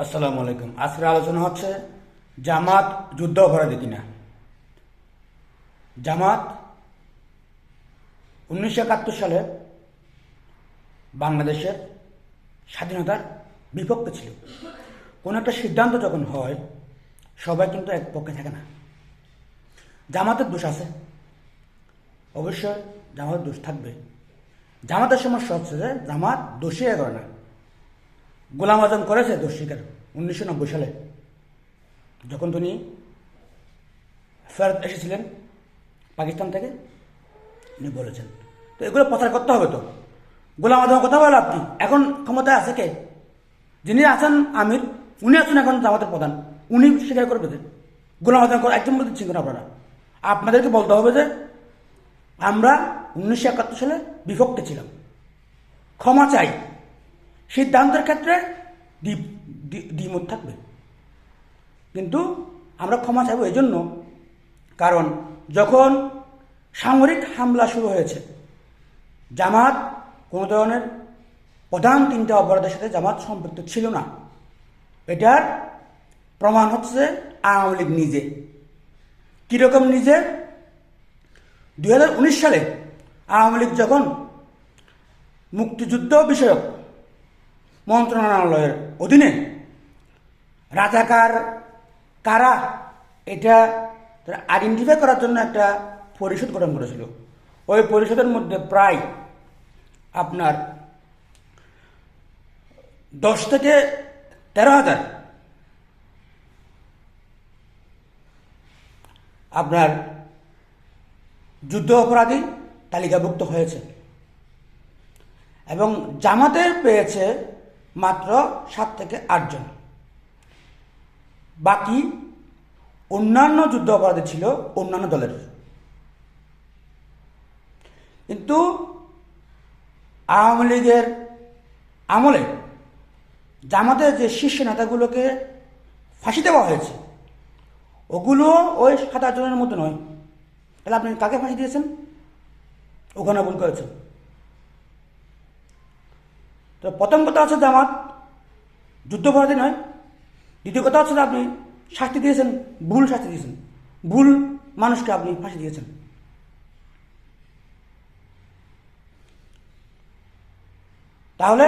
আসসালামু আলাইকুম। আজকের আলোচনা হচ্ছে জামাত যুদ্ধ অপরাধী কিনা। জামাত উনিশশো একাত্তর সালে বাংলাদেশের স্বাধীনতার বিপক্ষে ছিল। কোনো একটা সিদ্ধান্ত যখন হয়, সবাই কিন্তু এক পক্ষে থাকে না। জামাতের দোষ আছে। অবশ্যই জামাতের দোষ থাকবে। জামাতের সমস্যা হচ্ছে যে জামাত দোষী করে না। গোলাম আজম করেছে দোষ স্বীকার উনিশশো নব্বই সালে। যখন তিনি ফেরত এসেছিলেন পাকিস্তান থেকে উনি বলেছেন, তো এগুলো প্রচার করতে হবে তো। গোলাম আজমের কথা বলে আপনি এখন ক্ষমতায় আছে কে? যিনি আছেন আমির, উনি আছেন এখন জামাতের প্রধান। উনি স্বীকার করবে যে গোলাম আজম একজন বলতে চিন্তা আপনারা? আপনাদেরকে বলতে হবে যে আমরা উনিশশো একাত্তর সালে বিভক্ত ছিলাম। ক্ষমা চাই। সিদ্ধান্তের ক্ষেত্রে দ্বি- দ্বি- দ্বিমত থাকবে। কিন্তু আমরা ক্ষমা চাইব এই জন্য কারণ যখন সামরিক হামলা শুরু হয়েছে, জামাত কোনো ধরনের প্রধান তিনটা অপরাধের সাথে জামাত সম্পৃক্ত ছিল না। এটার প্রমাণ হচ্ছে আওয়ামী লীগ নিজে। কীরকম নিজে? দু হাজার উনিশ সালে আওয়ামী লীগ যখন মুক্তিযুদ্ধ বিষয়ক মন্ত্রণালয়ের অধীনে। রাজাকার কারা? এটা আইডেন্টিফাই করার জন্য একটা পরিষদ গঠন করেছিল। ওই পরিষদের মধ্যে প্রায় আপনার দশ থেকে তেরো হাজার আপনার যুদ্ধ অপরাধী তালিকাভুক্ত হয়েছে। এবং জামাতের পেয়েছে মাত্র সাত থেকে আটজন বাকি অন্যান্য যুদ্ধ অপরাধী ছিল অন্যান্য দলের। কিন্তু আওয়ামী লীগের আমলে জামাতের যে শীর্ষ নেতাগুলোকে ফাঁসি দেওয়া হয়েছে, ওগুলো ওই সাত আটজনের মতো নয়। তাহলে আপনি কাকে ফাঁসি দিয়েছেন? ওখানে ভুল করেছেন। তো প্রথম কথা হচ্ছে জামাত যুদ্ধপরাধী নয় দ্বিতীয় কথা হচ্ছে যে আপনি শাস্তি দিয়েছেন, ভুল শাস্তি দিয়েছেন। ভুল মানুষকে আপনি ফাঁসি দিয়েছেন। তাহলে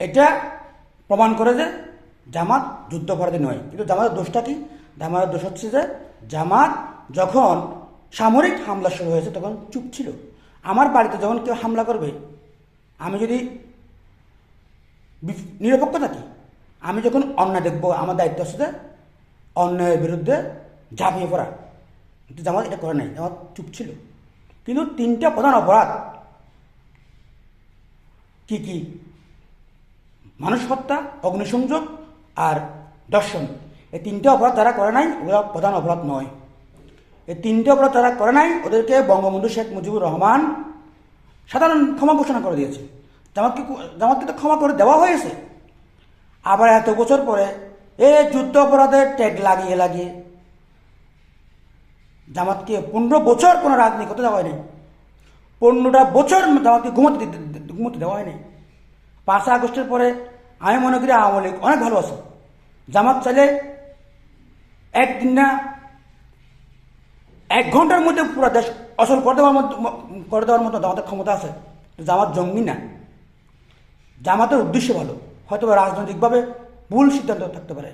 এটা প্রমাণ করে যে জামাত যুদ্ধপরাধী নয় কিন্তু জামাতের দোষটা কি? জামাতের দোষ হচ্ছে যে জামাত যখন সামরিক হামলা শুরু হয়েছে তখন চুপ ছিল। আমার বাড়িতে যখন কেউ হামলা করবে আমি যদি নিরপেক্ষ থাকি, আমি যখন অন্যায় দেখব, আমার দায়িত্ব যে অন্যায়ের বিরুদ্ধে ঝাঁপিয়ে পড়া। কিন্তু জামাত এটা করে নাই, জামাত চুপ ছিল। কিন্তু তিনটা প্রধান অপরাধ, কি কি? মানুষ হত্যা, অগ্নিসংযোগ আর দর্শন। এই তিনটে অপরাধ তারা করে নাই, ওগুলো প্রধান অপরাধ নয়। এই তিনটে অপরাধ তারা করে নাই, ওদেরকে বঙ্গবন্ধু শেখ মুজিবুর রহমান সাধারণ ক্ষমা ঘোষণা করে দিয়েছে। জামাতকে জামাতকে তো ক্ষমা করে দেওয়া হয়েছে। আবার এত বছর পরে এ যুদ্ধ অপরাধের ট্যাগ লাগিয়ে লাগিয়ে জামাতকে পনেরো বছর কোনো রাজনীতি করতে দেওয়া হয়নি। পনেরোটা বছর জামাতকে ঘুমোতে ঘুমোতে দেওয়া হয়নি। পাঁচই আগস্টের পরে আমি মনে করি আওয়ামী লীগ অনেক ভালো আছে। জামাত চাইলে একদিন না এক ঘণ্টার মধ্যে পুরো দেশ অসল করে দেওয়ার মতো করে দেওয়ার মতো জামাতের ক্ষমতা আছে। জামাত জঙ্গি না। জামাতের উদ্দেশ্য ভালো। হয়তো রাজনৈতিকভাবে ভুল সিদ্ধান্ত থাকতে পারে।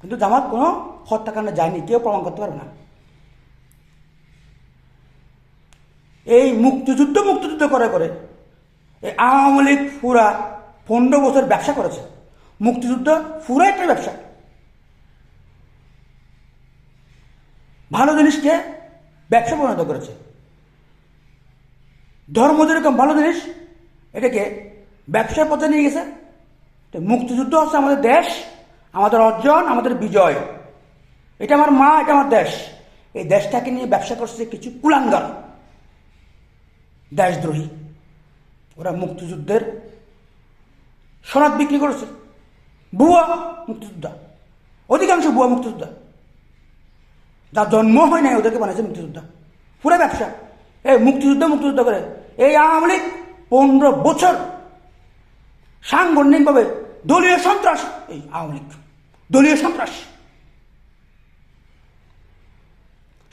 কিন্তু জামাত কোনো হত্যাকাণ্ডে যায়নি, কেউ প্রমাণ করতে পারবে না। এই মুক্তিযুদ্ধ মুক্তিযুদ্ধ করে করে এই আওয়ামী লীগ পুরা পনেরো বছর ব্যবসা করেছে। মুক্তিযুদ্ধ পুরো একটা ব্যবসা। ভালো জিনিসকে ব্যবসা পরিণত করেছে। ধর্ম যেরকম ভালো জিনিস, এটাকে ব্যবসার পথে নিয়ে গেছে। তো মুক্তিযুদ্ধ হচ্ছে আমাদের দেশ, আমাদের অর্জন, আমাদের বিজয়। এটা আমার মা, এটা আমার দেশ। এই দেশটাকে নিয়ে ব্যবসা করছে কিছু কুলাঙ্গার, দেশদ্রোহী। ওরা মুক্তিযুদ্ধের সনদ বিক্রি করেছে। ভুয়া মুক্তিযোদ্ধা, অধিকাংশ ভুয়া মুক্তিযোদ্ধা। যার জন্ম হয় নাই, ওদেরকে বানাইছে মুক্তিযোদ্ধা। পুরো ব্যবসা। এই মুক্তিযুদ্ধ মুক্তিযুদ্ধ করে। এই আওয়ামী লীগ পনেরো বছর সাংগঠনিকভাবে দলীয় সন্ত্রাস, এই আওয়ামী লীগ, দলীয় সন্ত্রাস।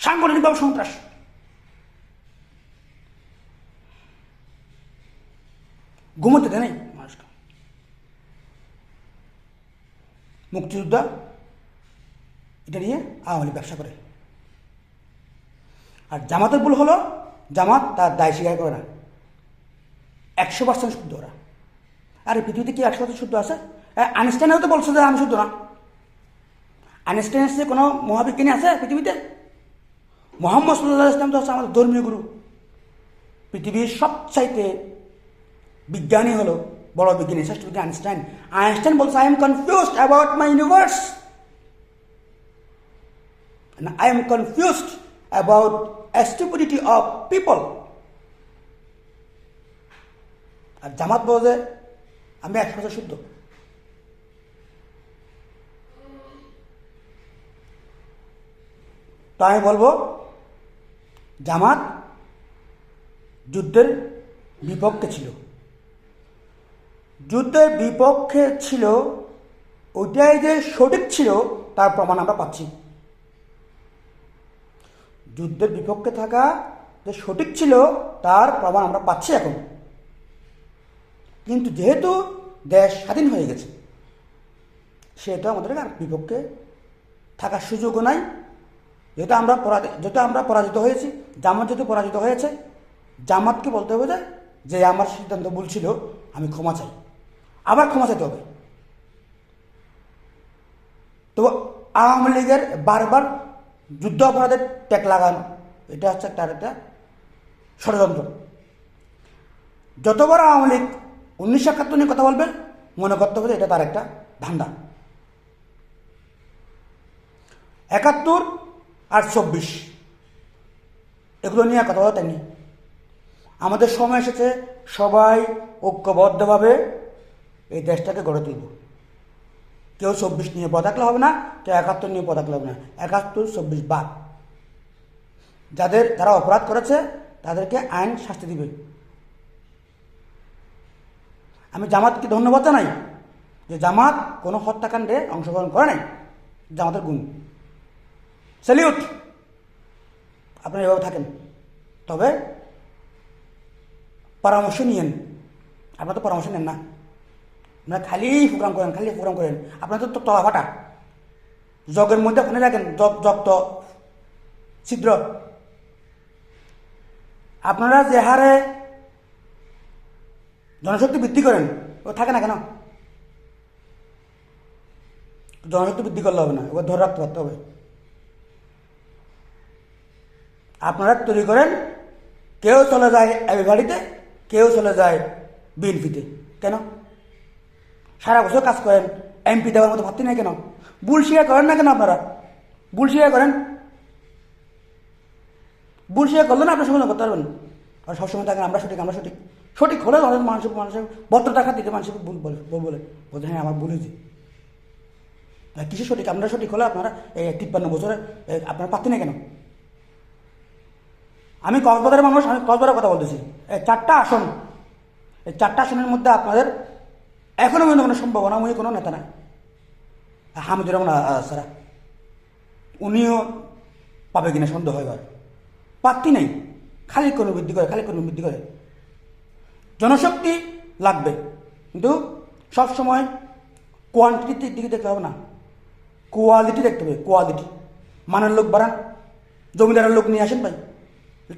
সাংগঠনিকভাবে সন্ত্রাস। ঘুমোতে দেয় নাই মানুষকে। মুক্তিযোদ্ধা, এটা নিয়ে আওয়ামী লীগ ব্যবসা করে। জামাতের ভুল হলো, জামাত তার দায় স্বীকার করে না। একশো পার্সেন্ট শুদ্ধ ওরা। আরে পৃথিবীতে কি একশো পার্সেন্ট শুদ্ধ আছে? আইনস্টাইনেও তো বলছে যে আমি শুদ্ধ না। আইনস্টাইনের কোনো মহাবিজ্ঞানী আছে পৃথিবীতে? মোহাম্মদ সাল্লাহ ইসলাম তো হচ্ছে আমাদের ধর্মীয় গুরু। পৃথিবীর সবচাইতে বিজ্ঞানী হলো বড় বিজ্ঞানী, শ্রেষ্ঠ বিজ্ঞানী আইনস্টাইন আইনস্টাইন বলছে I am confused about my universe I am confused about stupidity of people আর জামাত বলে আমি একশো বছর শুদ্ধ। তো আমি বলব, জামাত যুদ্ধের বিপক্ষে ছিল। যুদ্ধের বিপক্ষে ছিল, ওইটাই যে সঠিক ছিল, তার প্রমাণ আমরা পাচ্ছি। যুদ্ধের বিপক্ষে থাকা যে সঠিক ছিল, তার প্রমাণ আমরা পাচ্ছি এখন। কিন্তু যেহেতু দেশ স্বাধীন হয়ে গেছে, সেহেতু আমাদের আর বিপক্ষে থাকার সুযোগও নাই। যেহেতু আমরা যেহেতু আমরা পরাজিত হয়েছি, জামাত যেহেতু পরাজিত হয়েছে, জামাতকে বলতে হবে যে আমার সিদ্ধান্ত ভুল ছিল, আমি ক্ষমা চাই। আবার ক্ষমা চাইতে হবে। তো আওয়ামী লীগের বারবার যুদ্ধ অপরাধের ট্যাগ লাগানো, এটা হচ্ছে একটা একটা ষড়যন্ত্র। যতবার আওয়ামী লীগ উনিশশো একাত্তর নিয়ে কথা বলবে, মনে করতে হবে এটা তার একটা ধান্দা একাত্তর আর চব্বিশ, এগুলো নিয়ে কথা বলা তেমনি আমাদের সময় এসেছে, সবাই ঐক্যবদ্ধভাবে এই দেশটাকে গড়ে তুলব। কেউ চব্বিশ নিয়ে পদাকলে হবে না, কেউ একাত্তর নিয়ে পদাকলে হবে না। একাত্তর, চব্বিশ বাদ। যাদের যারা অপরাধ করেছে, তাদেরকে আইন শাস্তি দিবে। আমি জামাতকে ধন্যবাদ জানাই যে জামাত কোনো হত্যাকাণ্ডে অংশগ্রহণ করে নাই। জামাতের গুণ। স্যালিউট! আপনারা এভাবে থাকেন। তবে পরামর্শ নিয়েন। আপনারা তো পরামর্শ নেন না। আপনারা খালি প্রোগ্রাম করেন, খালি প্রোগ্রাম করেন। আপনারা তো তলা ফাটা। জগের মধ্যে ওখানে রাখেন, জগ জগ তো ছিদ্র। আপনারা যে হারে জনশক্তি বৃদ্ধি করেন, ও থাকে না কেন? জনশক্তি বৃদ্ধি করলে হবে না ওকে ধরে রাখতে পারতে হবে। আপনারা তৈরি করেন, কেউ চলে যায় বাড়িতে কেউ চলে যায় বিএনপিতে। কেন? সারা বছর কাজ করেন এমপি দেওয়ার মতো ভাবতে নেই কেন? শিয়া করেন না কেন আপনারা? শিয়া করেন? বুল শিয়া করলে না আপনার সমাধান করতে পারবেন। আর সবসময় থাকেন, আমরা সঠিক আমরা সঠিক। সঠিক হলে মানুষ মানুষের মানুষের বত্র টাকা দিতে মানুষের ভুল বলে ভুল বলে। বলতে হ্যাঁ আমার ভুল হয়েছে। কিসে সঠিক? আমরা সঠিক হলে আপনারা এই তিপ্পান্ন বছরে আপনারা পাচ্ছেন না কেন? আমি কক্সবাজারের মানুষ, আমি কক্সবাজারের কথা বলতেছি। চারটা আসন, এই চারটা আসনের মধ্যে আপনাদের এখনও মনে কোনো সম্ভাবনা উনি কোনো নেতা নাই। হামিদুর রহমান সারা। উনিও পাবে কিনা সন্দেহ হয় এবার। প্রার্থী নেই। খালি কোনো বৃদ্ধি করে, খালি কোনো বৃদ্ধি করে। জনশক্তি লাগবে। কিন্তু সবসময় কোয়ান্টিটির দিকে দেখতে হবে না। কোয়ালিটি দেখতে হবে কোয়ালিটি মানের লোক বাড়ান। জমিদারের লোক নিয়ে আসেন ভাই।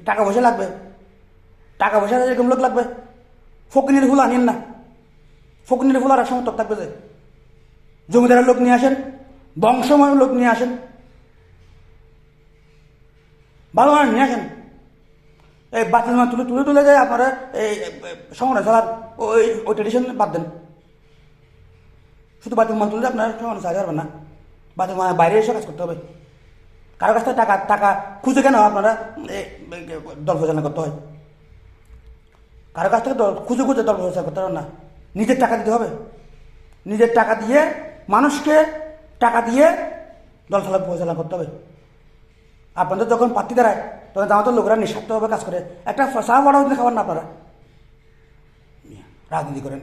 টাকা পয়সা লাগবে। টাকা পয়সা এরকম লোক লাগবে। ফকিনের ফুল আনিয়েন না। ফকিনের আর সমর্থক থাকবে যে? জমিদারের লোক নিয়ে আসেন বংশময় লোক নিয়ে আসেন। ভালো মানে নিয়ে আসেন। এই বাতিল মাছ তুলে তুলে তুলে যায় আপনারা এই সংগ্রহ চালার ওই ওই ট্রেডিশন বাদ দেন। শুধু বাতিল মাল তুললে আপনারা সংগ্রহ চালাতে পারবেন না। বাতিল মানে বাইরে এসে কাজ করতে হবে। কারও কাছ থেকে টাকা টাকা খুঁজে কেন আপনারা দল পরিচালনা করতে হয়? কারও কাছ থেকে খুঁজে খুঁজে দল পরিচালনা করতে পারবেন না। নিজের টাকা দিতে হবে। নিজের টাকা দিয়ে মানুষকে টাকা দিয়ে দল চালা পরিচালনা করতে হবে। আপনাদের যখন প্রার্থী দাঁড়ায়, তখন আমাদের লোকেরা নিঃস্বার্থভাবে কাজ করে। একটা চা বড় দিন খাবার না আপনারা। রাজনীতি করেন।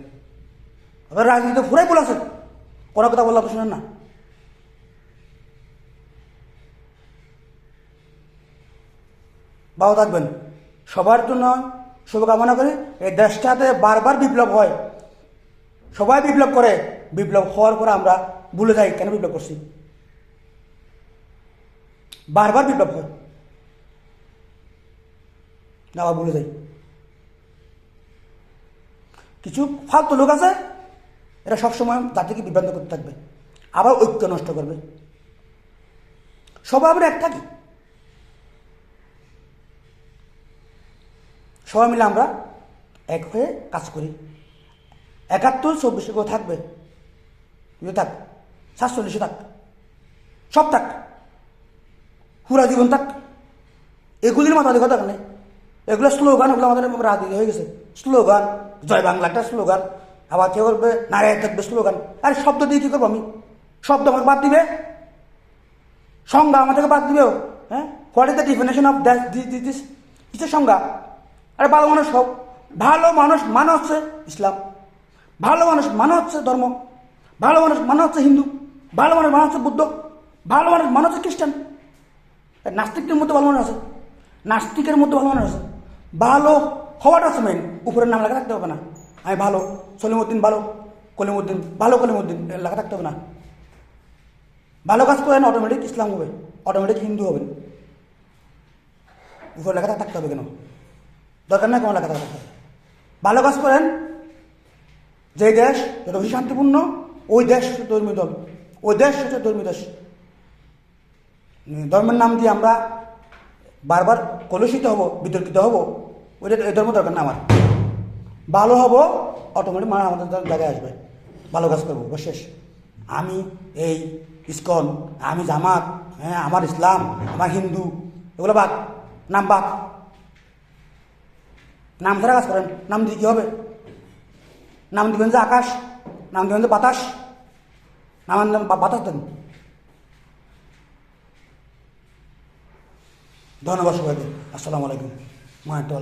ওদের রাজনীতিতে পুরাই ভুল আছে। কোনো কথা বললে আপনি শুনেন না। ভালো থাকবেন। সবার জন্য শুভকামনা করি। এই দেশটাতে বারবার বিপ্লব হয়। সবাই বিপ্লব করে, বিপ্লব হওয়ার পরে আমরা ভুলে যাই কেন বিপ্লব করছি? বারবার বিপ্লব হয়। না ভুলে যাই। কিছু ফালতু লোক আছে, এরা সবসময় জাতিকে বিভ্রান্ত করতে থাকবে, আবার ঐক্য নষ্ট করবে। সবাই আমরা এক থাকি সবাই মিলে আমরা এক হয়ে কাজ করি। একাত্তর চব্বিশে কেউ থাকবে। ইয়ে থাক, সাতচল্লিশে থাক। সব থাক। পুরা জীবন থাক। এগুলির মাথাধিকতা নেই এগুলো স্লোগান ওগুলো আমাদের রাজনীতি হয়ে গেছে। স্লোগান জয় বাংলা একটা স্লোগান আবার কেউ বলবে, নারায়ণ থাকবে স্লোগান আরে শব্দ দিয়ে কী করব আমি? শব্দ আমাকে বাদ দিবে? সংজ্ঞা আমাদেরকে বাদ দিবেও হ্যাঁ? What is the definition of that this কিসের সংজ্ঞা? আরে ভালো মানুষ হোক। ভালো মানুষ মানে হচ্ছে ইসলাম। ভালো মানুষ মানে হচ্ছে ধর্ম, ভালো মানুষ মানে হচ্ছে হিন্দু, ভালো মানুষ মানে হচ্ছে বুদ্ধ, ভালো মানুষ মানে হচ্ছে খ্রিস্টান। নাস্তিকদের মধ্যে ভালো মানুষ আছে, নাস্তিকের মধ্যে ভালো মানুষ আছে। ভালো হওয়াটা আছে মেন উপরের নাম লেখা থাকতে হবে না। আমি ভালো, সলিমুদ্দিন ভালো, কলিমুদ্দিন ভালো কলিমুদ্দিন লেখা থাকতে হবে না। ভালো কাজ করেন অটোমেটিক ইসলাম হবে অটোমেটিক হিন্দু হবেন উপরে লেখা থাকতে হবে কেন? দরকার নাই কোনো লেখা থাকতে হবে। ভালো কাজ করেন যে দেশ যত বেশি শান্তিপূর্ণ, ওই দেশ হচ্ছে ধর্মীয় দল। ওই দেশ হচ্ছে ধর্মীয় দেশ। ধর্মের নাম দিয়ে আমরা বারবার কলুষিত হব, বিতর্কিত হব, ওইটা এই ধর্ম দরকার না আমার। ভালো হব অটোমেটিক মানে আমাদের জায়গায় আসবে। ভালো কাজ করব শেষ। আমি এই ইস্কন, আমি জামাত হ্যাঁ আমার ইসলাম, আমার হিন্দু, এগুলো বাদ, নাম বাদ। নাম ধরে কাজ করেন, নাম দিয়ে কী হবে? নাম দিবেন যে আকাশ, নাম দিবেন যে বাতাস, নাম বাতাস দেন। ধন্যবাদ সবাইকে। আসসালামু আলাইকুম। মা একটা